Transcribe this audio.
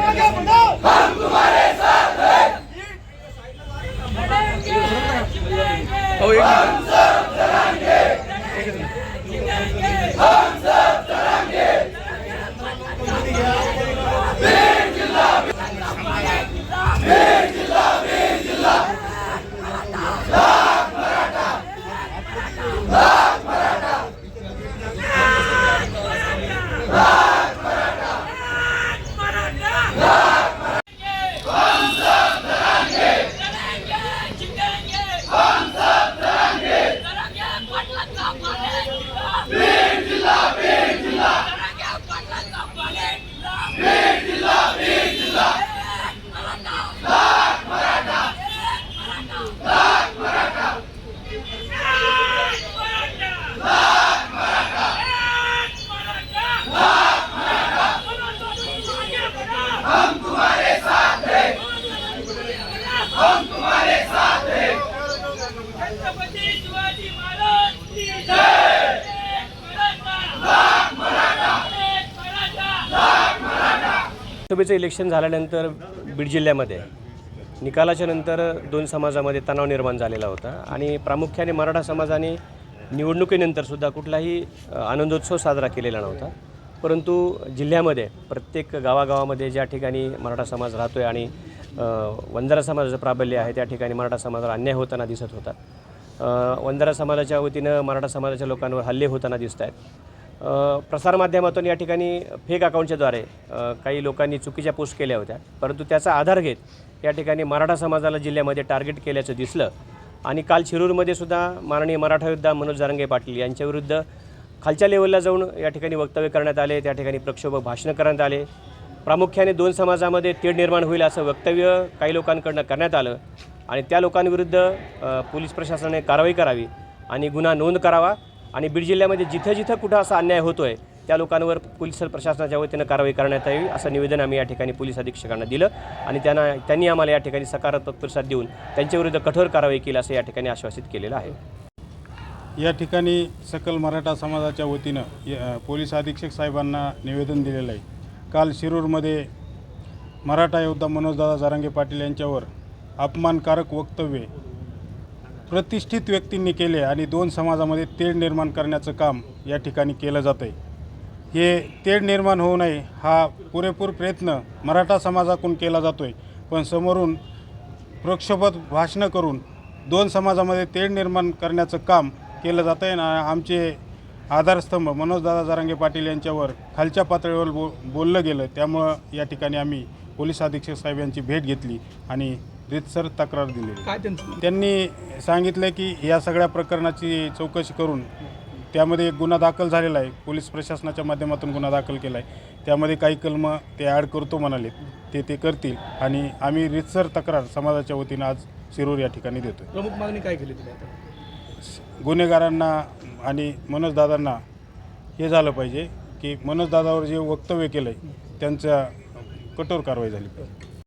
हो लोकसभेचं इलेक्शन झाल्यानंतर बीड जिल्ह्यामध्ये निकालाच्या नंतर दोन समाजामध्ये तणाव निर्माण झालेला होता आणि प्रामुख्याने मराठा समाजाने निवडणुकीनंतरसुद्धा कुठलाही आनंदोत्सव साजरा केलेला नव्हता. परंतु जिल्ह्यामध्ये प्रत्येक गावागावामध्ये ज्या ठिकाणी मराठा समाज राहतो आहे आणि वंजारा समाजाचं प्राबल्य आहे त्या ठिकाणी मराठा समाजाला अन्याय होताना दिसत होता. वंजारा समाजाच्या वतीनं मराठा समाजाच्या लोकांवर हल्ले होताना दिसत आहेत प्रसारमाध्यमातून या ठिकाणी फेक अकाउंटच्याद्वारे काही लोकांनी चुकीच्या पोस्ट केल्या होत्या. परंतु त्याचा आधार घेत या ठिकाणी मराठा समाजाला जिल्ह्यामध्ये टार्गेट केल्याचं दिसलं. आणि काल शिरूरमध्ये सुद्धा माननीय मराठा योद्धा मनोज जारंगे पाटील यांच्याविरुद्ध खालच्या लेवलला जाऊन या ठिकाणी वक्तव्य करण्यात आले त्या ठिकाणी प्रक्षोभक भाषणं करण्यात आले. प्रामुख्याने दोन समाजामध्ये तेढ निर्माण होईल असं वक्तव्य काही लोकांकडनं करण्यात आलं आणि त्या लोकांविरुद्ध पोलीस प्रशासनाने कारवाई करावी आणि गुन्हा नोंद करावा. आणि बीड जिल्ह्यामध्ये जिथं जिथं कुठं असा अन्याय होतो आहे त्या लोकांवर पोलीस प्रशासनाच्या वतीनं कारवाई करण्यात यावी असं निवेदन आम्ही या ठिकाणी पोलीस अधीक्षकांना दिलं. आणि त्यांना त्यांनी आम्हाला या ठिकाणी सकारात्मक प्रतिसाद देऊन त्यांच्याविरुद्ध कठोर कारवाई केली असं या ठिकाणी आश्वासित केलेलं आहे. या ठिकाणी सकल मराठा समाजाच्या वतीनं पोलीस अधीक्षक साहेबांना निवेदन दिलेलं आहे. काल शिरूरमध्ये मराठा योद्धा मनोजदादा जारांगे पाटील यांच्यावर अपमानकारक वक्तव्ये प्रतिष्ठित व्यक्तींनी केले आणि दोन समाजामध्ये तेढ निर्माण करण्याचं काम या ठिकाणी केलं जातं आहे हे तेढ निर्माण होऊ नये हा पुरेपूर प्रयत्न मराठा समाजाकडून केला जातो आहे पण समोरून प्रक्षोभक भाषणं करून दोन समाजामध्ये तेढ निर्माण करण्याचं काम केलं जातं आहे आणि आमचे आधारस्तंभ मनोजदादा जारांगे पाटील यांच्यावर खालच्या पातळीवर बो बोललं गेलं. त्यामुळं या ठिकाणी आम्ही पोलीस अधीक्षक साहेब यांची भेट घेतली आणि रितसर तक्रार दिली काय त्यांचं? त्यांनी सांगितलं की या सगळ्या प्रकरणाची चौकशी करून त्यामध्ये एक गुन्हा दाखल झालेला आहे. पोलीस प्रशासनाच्या माध्यमातून गुन्हा दाखल केला आहे. त्यामध्ये काही कलम ते ॲड करतो म्हणाले. ते ते करतील. आणि आम्ही रितसर तक्रार समाजाच्या वतीनं आज शिरूर या ठिकाणी देतो प्रमुख मागणी काय केली तुम्ही आता? गुन्हेगारांना आणि मनोजदादांना हे झालं पाहिजे की मनोजदादावर जे वक्तव्य केलं आहे त्यांच्या कठोर कारवाई झाली पाहिजे.